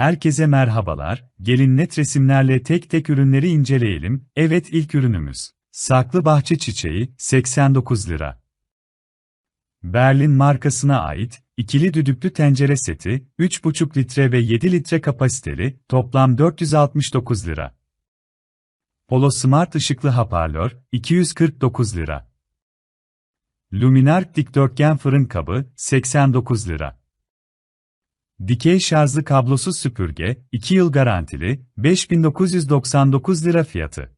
Herkese merhabalar, gelin net resimlerle tek tek ürünleri inceleyelim. Evet ilk ürünümüz. Saklı bahçe çiçeği, 89 lira. Berlin markasına ait, ikili düdüklü tencere seti, 3,5 litre ve 7 litre kapasiteli, toplam 469 lira. Polo Smart ışıklı hoparlör, 249 lira. Luminar dikdörtgen fırın kabı, 89 lira. Dikey şarjlı kablosuz süpürge, 2 yıl garantili, 5999 lira fiyatı.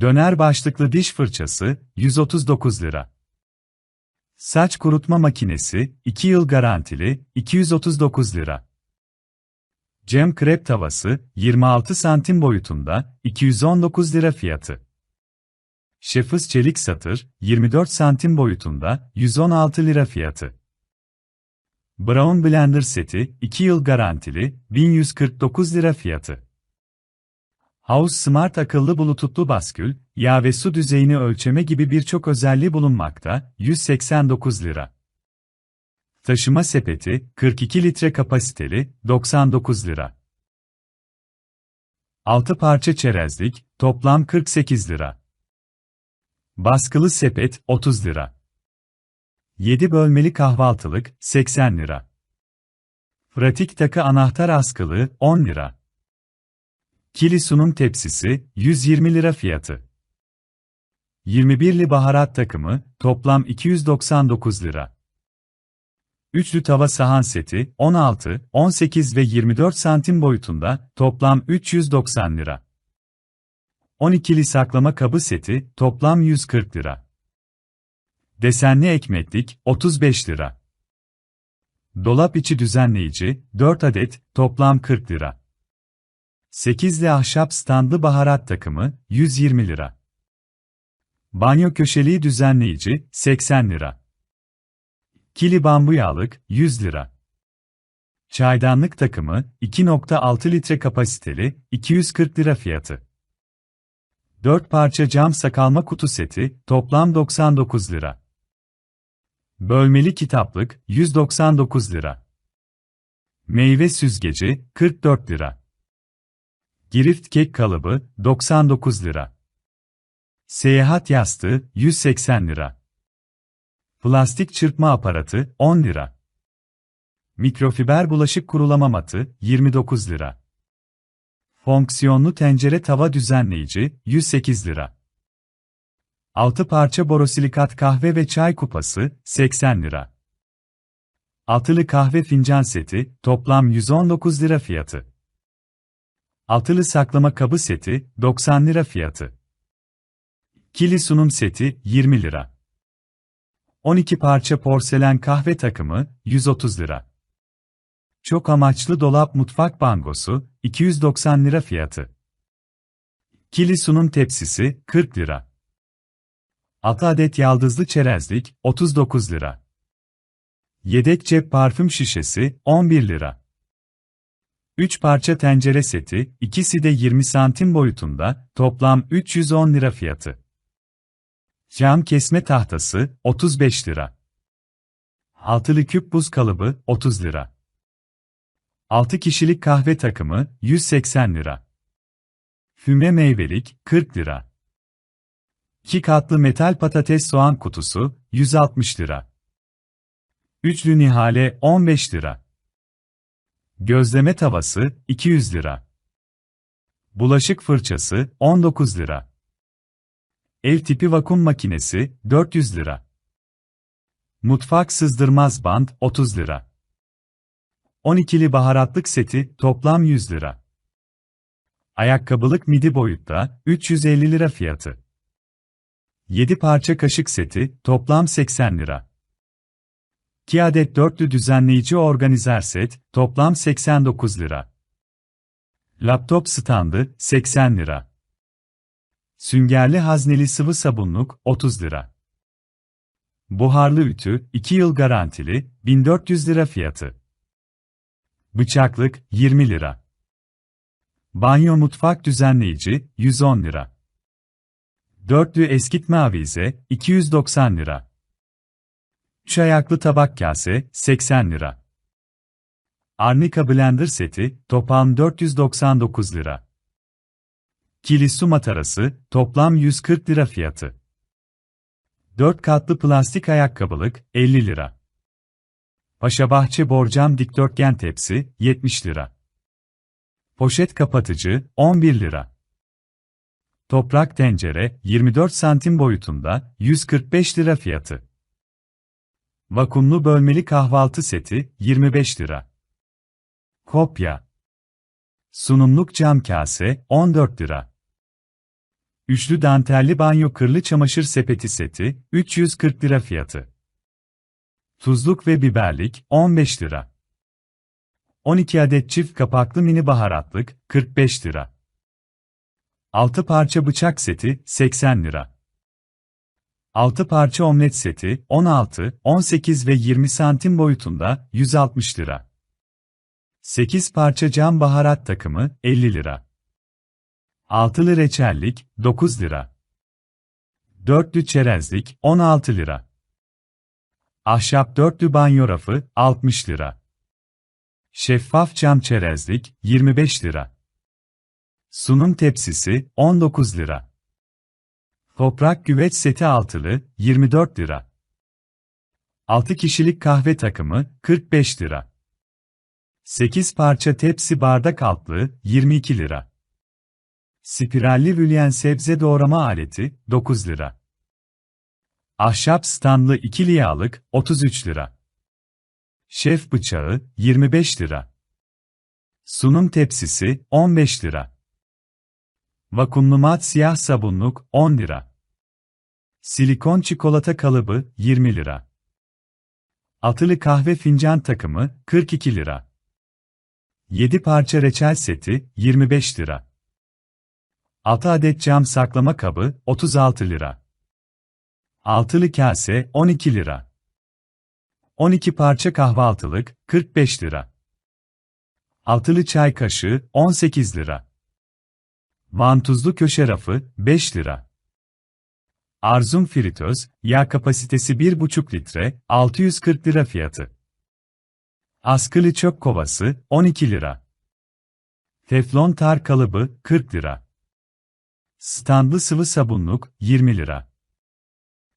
Döner başlıklı diş fırçası, 139 lira. Saç kurutma makinesi, 2 yıl garantili, 239 lira. Cem krep tavası, 26 santim boyutunda, 219 lira fiyatı. Şefız çelik satır, 24 santim boyutunda, 116 lira fiyatı. Brown Blender seti, 2 yıl garantili, 1149 lira fiyatı. House Smart akıllı bulututlu baskül, yağ ve su düzeyini ölçeme gibi birçok özelliği bulunmakta, 189 lira. Taşıma sepeti, 42 litre kapasiteli, 99 lira. 6 parça çerezlik, toplam 48 lira. Baskılı sepet, 30 lira. 7 bölmeli kahvaltılık, 80 lira. Pratik takı anahtar askılı, 10 lira. Kili sunum tepsisi, 120 lira fiyatı. 21'li baharat takımı, toplam 299 lira. Üçlü tava sahan seti, 16, 18 ve 24 santim boyutunda, toplam 390 lira. 12'li saklama kabı seti, toplam 140 lira. Desenli ekmeklik, 35 lira. Dolap içi düzenleyici, 4 adet, toplam 40 lira. 8'li ahşap standlı baharat takımı, 120 lira. Banyo köşeliği düzenleyici, 80 lira. Kili bambu yağlık, 100 lira. Çaydanlık takımı, 2.6 litre kapasiteli, 240 lira fiyatı. 4 parça cam sakalma kutu seti, toplam 99 lira. Bölmeli kitaplık, 199 lira. Meyve süzgeci, 44 lira. Girift kek kalıbı, 99 lira. Seyahat yastığı, 180 lira. Plastik çırpma aparatı, 10 lira. Mikrofiber bulaşık kurulama matı, 29 lira. Fonksiyonlu tencere tava düzenleyici, 108 lira. 6 parça borosilikat kahve ve çay kupası, 80 lira. Altılı kahve fincan seti, toplam 119 lira fiyatı. Altılı saklama kabı seti, 90 lira fiyatı. Kili sunum seti, 20 lira. 12 parça porselen kahve takımı, 130 lira. Çok amaçlı dolap mutfak bangosu, 290 lira fiyatı. Kili sunum tepsisi, 40 lira. 6 adet yaldızlı çerezlik, 39 lira. Yedek cep parfüm şişesi, 11 lira. 3 parça tencere seti, ikisi de 20 santim boyutunda, toplam 310 lira fiyatı. Cam kesme tahtası, 35 lira. Altılı küp buz kalıbı, 30 lira. 6 kişilik kahve takımı, 180 lira. Füme meyvelik, 40 lira. 2 katlı metal patates soğan kutusu, 160 lira. Üçlü nihale, 15 lira. Gözleme tavası, 200 lira. Bulaşık fırçası, 19 lira. Ev tipi vakum makinesi, 400 lira. Mutfak sızdırmaz band, 30 lira. 12'li baharatlık seti, toplam 100 lira. Ayakkabılık midi boyutta, 350 lira fiyatı. 7 parça kaşık seti, toplam 80 lira. 2 adet dörtlü düzenleyici organizer set, toplam 89 lira. Laptop standı, 80 lira. Süngerli hazneli sıvı sabunluk, 30 lira. Buharlı ütü, 2 yıl garantili, 1400 lira fiyatı. Bıçaklık, 20 lira. Banyo mutfak düzenleyici, 110 lira. Dörtlü eskitme avize, 290 lira. Üç ayaklı tabak kase, 80 lira. Arnica Blender seti, toplam 499 lira. Kili su matarası, toplam 140 lira fiyatı. 4 katlı plastik ayakkabılık, 50 lira. Paşabahçe borcam dikdörtgen tepsi, 70 lira. Poşet kapatıcı, 11 lira. Toprak tencere, 24 santim boyutunda, 145 lira fiyatı. Vakumlu bölmeli kahvaltı seti, 25 lira. Kopya. Sunumluk cam kase, 14 lira. Üçlü dantelli banyo kırlı çamaşır sepeti seti, 340 lira fiyatı. Tuzluk ve biberlik, 15 lira. 12 adet çift kapaklı mini baharatlık, 45 lira. 6 parça bıçak seti, 80 lira. 6 parça omlet seti, 16, 18 ve 20 santim boyutunda, 160 lira. 8 parça cam baharat takımı, 50 lira. Altılı reçellik, 9 lira. Dörtlü çerezlik, 16 lira. Ahşap dörtlü banyo rafı, 60 lira. Şeffaf cam çerezlik, 25 lira. Sunum tepsisi, 19 lira. Toprak güveç seti altılı, 24 lira. 6 kişilik kahve takımı, 45 lira. 8 parça tepsi bardak altlığı, 22 lira. Spiralli vülyen sebze doğrama aleti, 9 lira. Ahşap standlı ikili yağlık, 33 lira. Şef bıçağı, 25 lira. Sunum tepsisi, 15 lira. Vakumlu mat siyah sabunluk, 10 lira. Silikon çikolata kalıbı, 20 lira. Atılı kahve fincan takımı, 42 lira. 7 parça reçel seti, 25 lira. 6 adet cam saklama kabı, 36 lira. Altılı kase, 12 lira. 12 parça kahvaltılık, 45 lira. Altılı çay kaşığı, 18 lira. Vantuzlu köşe rafı, 5 lira. Arzum fritöz, yağ kapasitesi 1,5 litre, 640 lira fiyatı. Askılı çöp kovası, 12 lira. Teflon tar kalıbı, 40 lira. Standlı sıvı sabunluk, 20 lira.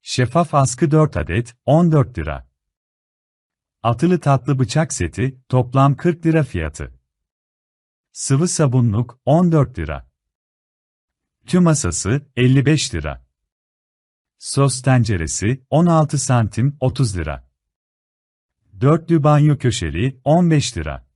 Şeffaf askı 4 adet, 14 lira. Atılı tatlı bıçak seti, toplam 40 lira fiyatı. Sıvı sabunluk, 14 lira. Tüm masası, 55 lira. Sos tenceresi, 16 santim, 30 lira. Dörtlü banyo köşeli, 15 lira.